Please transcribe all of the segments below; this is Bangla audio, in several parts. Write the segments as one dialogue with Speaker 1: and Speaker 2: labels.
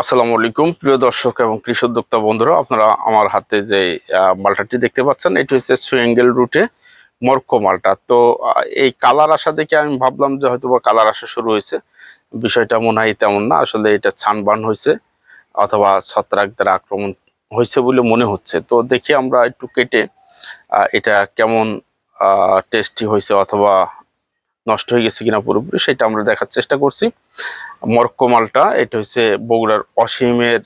Speaker 1: আসসালামু আলাইকুম। প্রিয় দর্শক এবং কৃষি উদ্যোক্তা বন্ধুরা, আপনারা আমার হাতে যে মালটাটি দেখতে পাচ্ছেন, এটি হচ্ছে সুয়েঙ্গেল রুটে মরক্কো মালটা। তো এই কালার আসা দেখে আমি ভাবলাম যে হয়তো বা কালার আসা শুরু হয়েছে। বিষয়টা মনে হয় তেমন না, আসলে এটা ছানবান হয়েছে অথবা ছত্রাক দ্বারা আক্রমণ হয়েছে বলে মনে হচ্ছে। তো দেখি আমরা একটু কেটে এটা কেমন টেস্টি হয়েছে অথবা নষ্ট হয়ে গেছে কিনা পুরোপুরি, সেটা আমরা দেখার চেষ্টা করছি। মরক্কো মালটা, এটা হচ্ছে বগুড়ার অসীমের,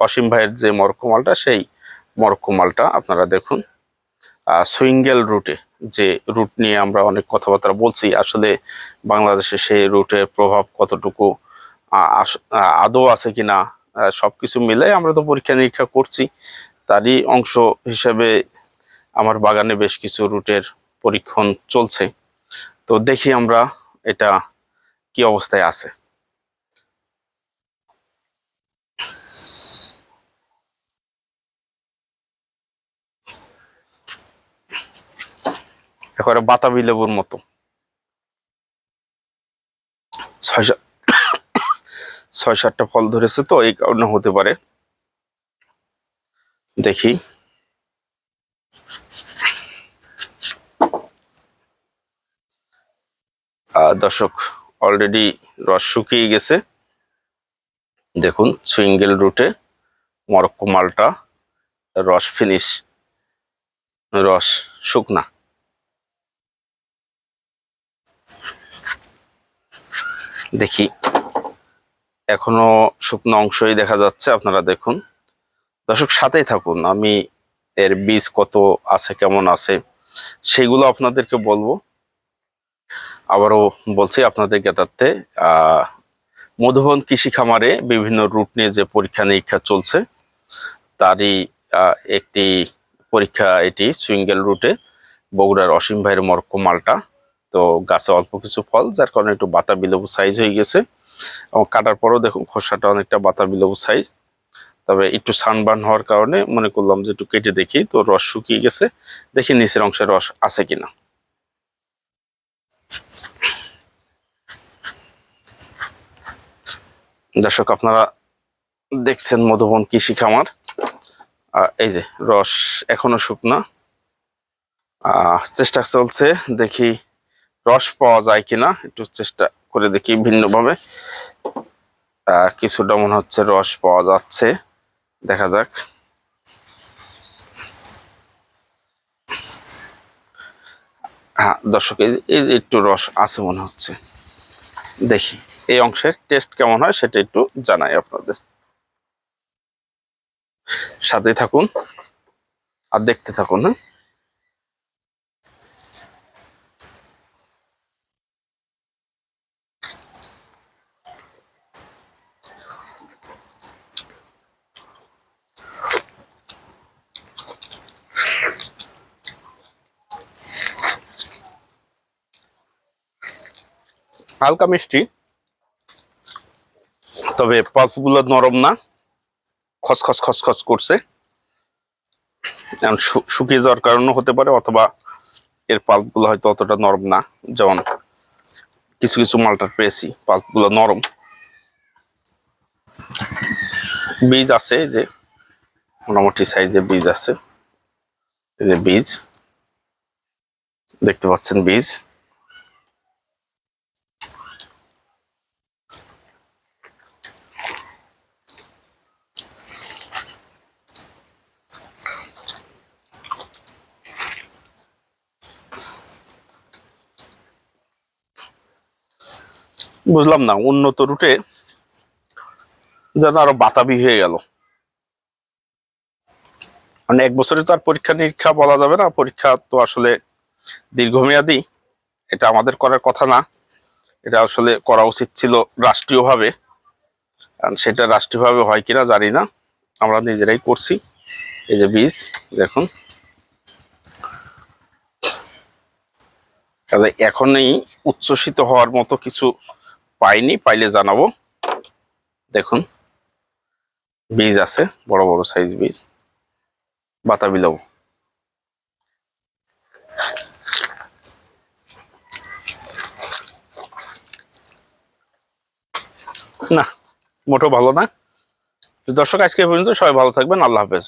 Speaker 1: অসীম ভাইয়ের যে মরক্কো মালটা, সেই মরক্কো মালটা আপনারা দেখুন। সুইঙ্গেল রুটে যে রুট নিয়ে আমরা অনেক কথাবার্তা বলছি, আসলে বাংলাদেশে সেই রুটের প্রভাব কতটুকু আদৌ আছে কিনা সব কিছু মিলে আমরা তো পরীক্ষা নিরীক্ষা করছি। তারই অংশ হিসেবে আমার বাগানে বেশ কিছু রুটের পরীক্ষণ চলছে। তো দেখি আমরা এটা কি অবস্থায় আছে। একেবারে বাতাবি লেবুর মতো। ছয় ছয় সাতটা ফল ধরেছে তো, এই কারণে হতে পারে। দেখি। দর্শক অলরেডি রস শুকিয়ে গেছে। দেখুন সুইঙ্গেল রুটে মরক্কো মালটা রস ফিনিশ রস শুকনা। দেখি, এখনও শুকনো অংশই দেখা যাচ্ছে, আপনারা দেখুন। দর্শক, সাথেই থাকুন, আমি এর বীজ কত আছে, কেমন আছে, সেগুলো আপনাদেরকে বলব। আবারও বলছি আপনাদের জ্ঞাতার্থে মধুবন কৃষি খামারে বিভিন্ন রুট নিয়ে যে পরীক্ষা নিরীক্ষা চলছে, তারই একটি পরীক্ষা এটি সুইঙ্গেল রুটে বগুড়ার অসীম ভাইয়ের মরক্কো মালটা। তো গাছে অল্প কিছু ফল, যার কারণে একটু বাতা বিলেবু সাইজ হয়ে গেছে। এবং কাটার পরেও দেখুন খোসাটা অনেকটা বাতা বিলেবু সাইজ তবে একটু সানবার্ন হওয়ার কারণে মনে করলাম যে একটু কেটে দেখি, তো রস শুকিয়ে গেছে। দেখি নিচের অংশে রস আছে কিনা। দর্শক, আপনারা দেখছেন মধুবন কৃষি খামার। এই যে, রস এখনও শুকনা। চেষ্টা চলছে, দেখি রস পাওয়া যায় কিনা। একটু চেষ্টা করে দেখি ভিন্নভাবে। কিছুটা মনে হচ্ছে রস পাওয়া যাচ্ছে। দেখা যাক। হ্যাঁ দর্শক এই যে একটু রস আছে মনে হচ্ছে। দেখি। এই অংশের টেস্ট কেমন হয় সেটা একটু জানাই আপনাদের। সাথে থাকুন আর দেখতে থাকুন হ্যাঁ। হালকা মিষ্টি। তবে পাল্পগুলো নরম না। খসখস খসখস করছে। শুকিয়ে যাওয়ার কারণও হতে পারে অথবা এর পাল্পগুলো হয়তো অতটা নরম না। যেমন কিছু কিছু মালটার পেয়েছি পাল্পগুলো নরম। বীজ আছে যে, মোটামুটি সাইজে বীজ আছে। যে বীজ। দেখতে পাচ্ছেন বীজ। বুঝলাম না, উন্নত রুটে যেন আরও বাতাবি হয়ে গেল। মানে এক বছরে তো আর পরীক্ষা নিরীক্ষা বলা যাবে না, পরীক্ষা তো আসলে দীর্ঘমেয়াদী, এটা আমাদের করার কথা না। এটা আসলে করা উচিত ছিল রাষ্ট্রীয়ভাবে, কারণ সেটা রাষ্ট্রীয়ভাবে হয় কিনা জানি না। আমরা নিজেরাই করছি। এই যে বীজ, দেখুন। কাজে এখনই উচ্ছ্বসিত হওয়ার মতো কিছু পাইনি, পাইলে জানাব। দেখুন, বীজ আছে, বড় বড় সাইজ বীজ। বাতাবি লেবু না, মোটেও ভালো না। দর্শক, আজকে পর্যন্ত সবাই ভালো থাকবেন, আল্লাহ হাফেজ।